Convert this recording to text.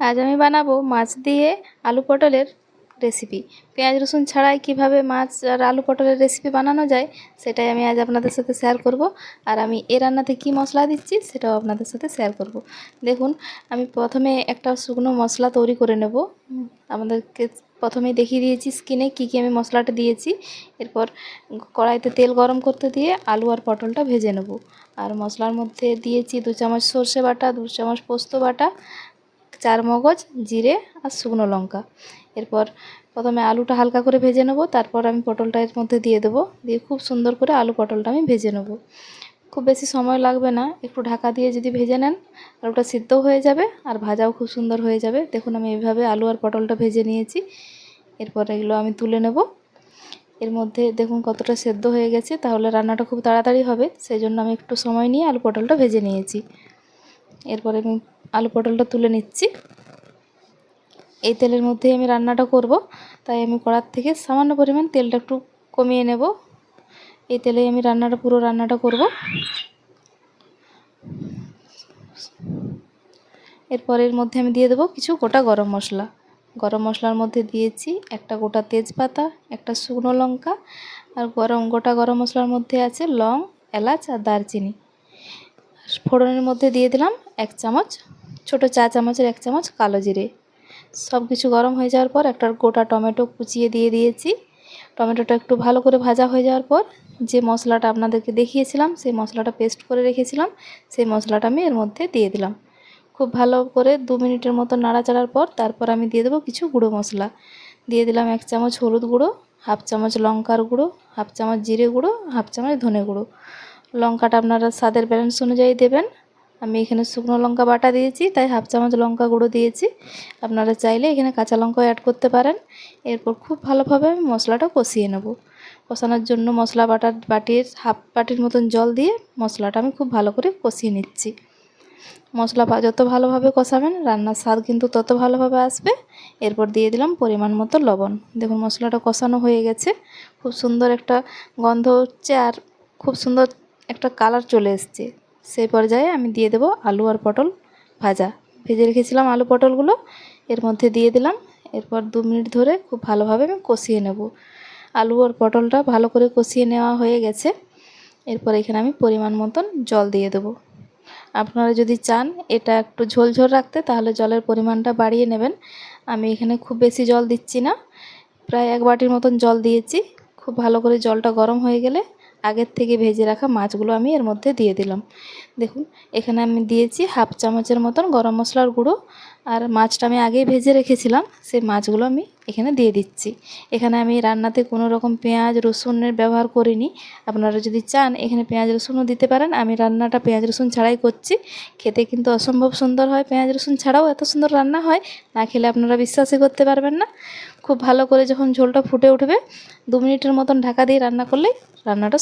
আজ আমি বানাবো মাছ দিয়ে আলু পটলের রেসিপি পেঁয়াজ, রসুন ছাড়াই কীভাবে মাছ আর আলু পটলের রেসিপি বানানো যায়, সেটাই আমি আজ আপনাদের সাথে শেয়ার করব। আর আমি এ রান্নাতে কী মশলা দিচ্ছি, সেটাও আপনাদের সাথে শেয়ার করব। দেখুন, আমি প্রথমে একটা শুকনো মশলা তৈরি করে নেব। আমাদেরকে প্রথমেই দেখিয়ে দিয়েছি স্কিনে কী কী আমি মশলাটা দিয়েছি। এরপর কড়াইতে তেল গরম করতে দিয়ে আলু আর পটলটা ভেজে নেব। আর মশলার মধ্যে দিয়েছি দু চামচ সর্ষে বাটা, দু চামচ পোস্ত বাটা চার মগজ, জিরে আর শুকনো লঙ্কা। এরপর প্রথমে আলুটা হালকা করে ভেজে নেব, তারপর আমি পটলটা এর মধ্যে দিয়ে দেবো। দিয়ে খুব সুন্দর করে আলু পটলটা আমি ভেজে নেব। খুব বেশি সময় লাগবে না, একটু ঢাকা দিয়ে যদি ভেজে নেন, আলুটা সিদ্ধও হয়ে যাবে আর ভাজাও খুব সুন্দর হয়ে যাবে। দেখুন আমি এইভাবে আলু আর পটলটা ভেজে নিয়েছি। এরপর এগুলো আমি তুলে নেব। এর মধ্যে দেখুন কতটা সেদ্ধ হয়ে গেছে, তাহলে রান্নাটা খুব তাড়াতাড়ি হবে। সেই জন্য আমি একটু সময় নিয়ে আলু পটলটা ভেজে নিয়েছি। এরপরে আমি আলু পটলটা তুলে নিচ্ছি। এই তেলের মধ্যেই আমি রান্নাটা করব। তাই আমি কড়ার থেকে সামান্য পরিমাণ তেলটা একটু কমিয়ে নেব। এই তেলেই আমি রান্নাটা, পুরো রান্নাটা করব। এরপর এর মধ্যে আমি দিয়ে দেবো কিছু গোটা গরম মশলা। গরম মশলার মধ্যে দিয়েছি একটা গোটা তেজপাতা, একটা শুকনো লঙ্কা আর গরম, গোটা গরম মশলার মধ্যে আছে লং, এলাচ আর দারচিনি। ফোড়নের মধ্যে দিয়ে দিলাম এক চামচ ছোট চা চামচের এক চামচ কালো জিরে। সব কিছু গরম হয়ে যাওয়ার পর একটা গোটা টমেটো কুচিয়ে দিয়ে দিয়েছি। টমেটোটা একটু ভালো করে ভাজা হয়ে যাওয়ার পর যে মশলাটা আপনাদেরকে দেখিয়েছিলাম, সেই মশলাটা পেস্ট করে রেখেছিলাম। সেই মশলাটা আমি এর মধ্যে দিয়ে দিলাম। খুব ভালো করে দু মিনিটের মতো নাড়াচাড়ার পর তারপর আমি দিয়ে দেবো কিছু গুঁড়ো মশলা। দিয়ে দিলাম এক চামচ হলুদ গুঁড়ো, হাফ চামচ লঙ্কার গুঁড়ো, হাফ চামচ জিরে গুঁড়ো, হাফ চামচ ধনে গুঁড়ো। লঙ্কাটা আপনারা স্বাদের ব্যালেন্স অনুযায়ী দেবেন। আমি এখানে শুকনো লঙ্কা বাটা দিয়েছি, তাই হাফ চামচ লঙ্কা গুঁড়ো দিয়েছি। আপনারা চাইলে এখানে কাঁচা লঙ্কাও অ্যাড করতে পারেন। এরপর খুব ভালোভাবে আমি মশলাটা কষিয়ে নেব। কষানোর জন্য মশলা বাটার বাটির, হাফ বাটির মতন জল দিয়ে মশলাটা আমি খুব ভালো করে কষিয়ে নিচ্ছি। মশলা যত ভালোভাবে কষাবেন, রান্নার স্বাদ কিন্তু তত ভালোভাবে আসবে। এরপর দিয়ে দিলাম পরিমাণ মতো লবণ। দেখুন, মশলাটা কষানো হয়ে গেছে। খুব সুন্দর একটা গন্ধ হচ্ছে আর খুব সুন্দর একটা কালার চলে এসছে। সেই পর্যায়ে আমি দিয়ে দেবো আলু আর পটল ভাজা। ভেজে রেখেছিলাম আলু পটলগুলো, এর মধ্যে দিয়ে দিলাম। এরপর দু মিনিট ধরে খুব ভালোভাবে আমি কষিয়ে নেব। আলু আর পটলটা ভালো করে কষিয়ে নেওয়া হয়ে গেছে। এরপর এখানে আমি পরিমাণ মতন জল দিয়ে দেবো। আপনারা যদি চান এটা একটু ঝোল ঝোল রাখতে, তাহলে জলের পরিমাণটা বাড়িয়ে নেবেন। আমি এখানে খুব বেশি জল দিচ্ছি না। প্রায় এক বাটির মতন জল দিয়েছি। খুব ভালো করে জলটা গরম হয়ে গেলে আগের থেকে ভেজে রাখা মাছগুলো আমি এর মধ্যে দিয়ে দিলাম। দেখুন, এখানে আমি দিয়েছি হাফ চামচের মতন গরম মশলার গুঁড়ো। আর মাছটা আমি আগেই ভেজে রেখেছিলাম, সেই মাছগুলো আমি এখানে দিয়ে দিচ্ছি। এখানে আমি রান্নাতে কোনো রকম পেঁয়াজ, রসুনের ব্যবহার করিনি। আপনারা যদি চান, এখানে পেঁয়াজ, রসুনও দিতে পারেন। আমি রান্নাটা পেঁয়াজ, রসুন ছাড়াই করছি। খেতে কিন্তু অসম্ভব সুন্দর হয়। পেঁয়াজ, রসুন ছাড়াও এত সুন্দর রান্না হয়, না খেলে আপনারা বিশ্বাসই করতে পারবেন না। খুব ভালো করে যখন ঝোলটা ফুটে উঠবে, দু মিনিটের মতন ঢাকা দিয়ে রান্না করলে রান্নাটা